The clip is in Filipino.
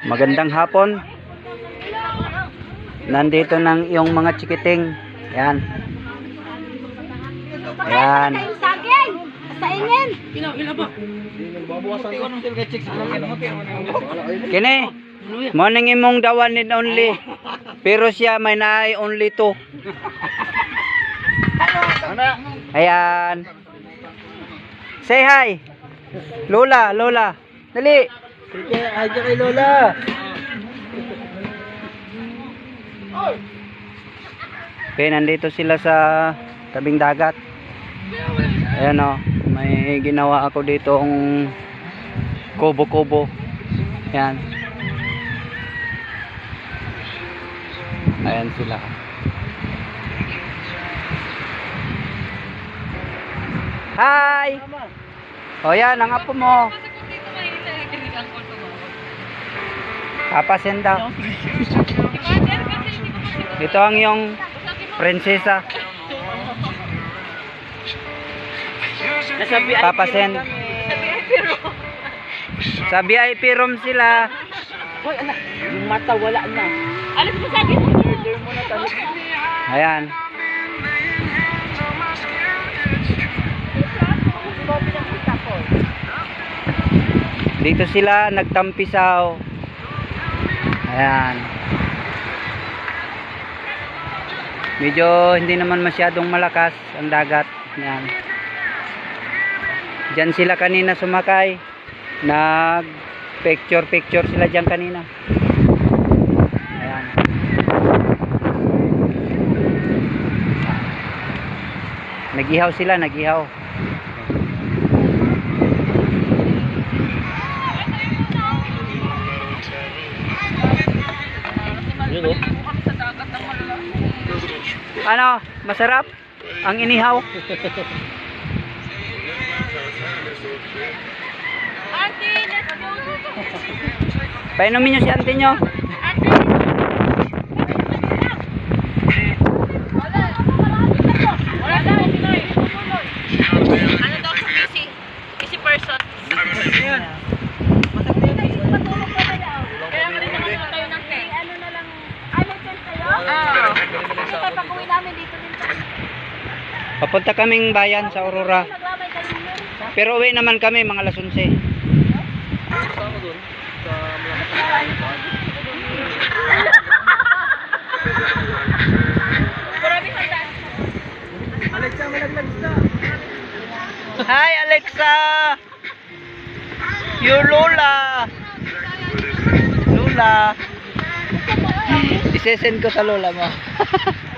Magandang hapon. Nandito ng iyong mga chikiting. Yan. Yan. Kini. Morning imong the one only. Pero siya may naay only two. Ayan. Say hi. Lola, Lola. Dali. Sige, aja kay Lola. Okay, nandito sila sa tabing dagat. Ayan o, may ginawa ako dito ang kubo-kubo. Ayan. Ayan sila. Hi! O yan, ang apo mo. Papasin daw. Ito ang yung prinsesa. Papasen. Sa VIP room sila. Hoy, anak, yung mata wala na. Alis mo na tayo. Ayan. Dito sila nagtampisaw. Ayan. Medyo hindi naman masyadong malakas ang dagat. Ayan. Diyan sila kanina sumakay. Nag picture picture sila diyan kanina. Ayan. Nagihaw sila, nagihaw. Ano, masarap? Ang inihaw? Auntie, let's go! Painumin nyo si auntie nyo. Ano daw sa busy? Busy person. Kaya nga rin naman tayo ng cake. Ano na lang, ano dyan kayo? Oo. Kasi papakuwi namin dito din sa Papunta kaming bayan sa Aurora. Pero uwi naman kami mga alas 11. Kasama doon. Sa mga Marami handa. Alexa, malaglag na. Hi Alexa! You Lola! Lola! Isesend ko sa Lola mo.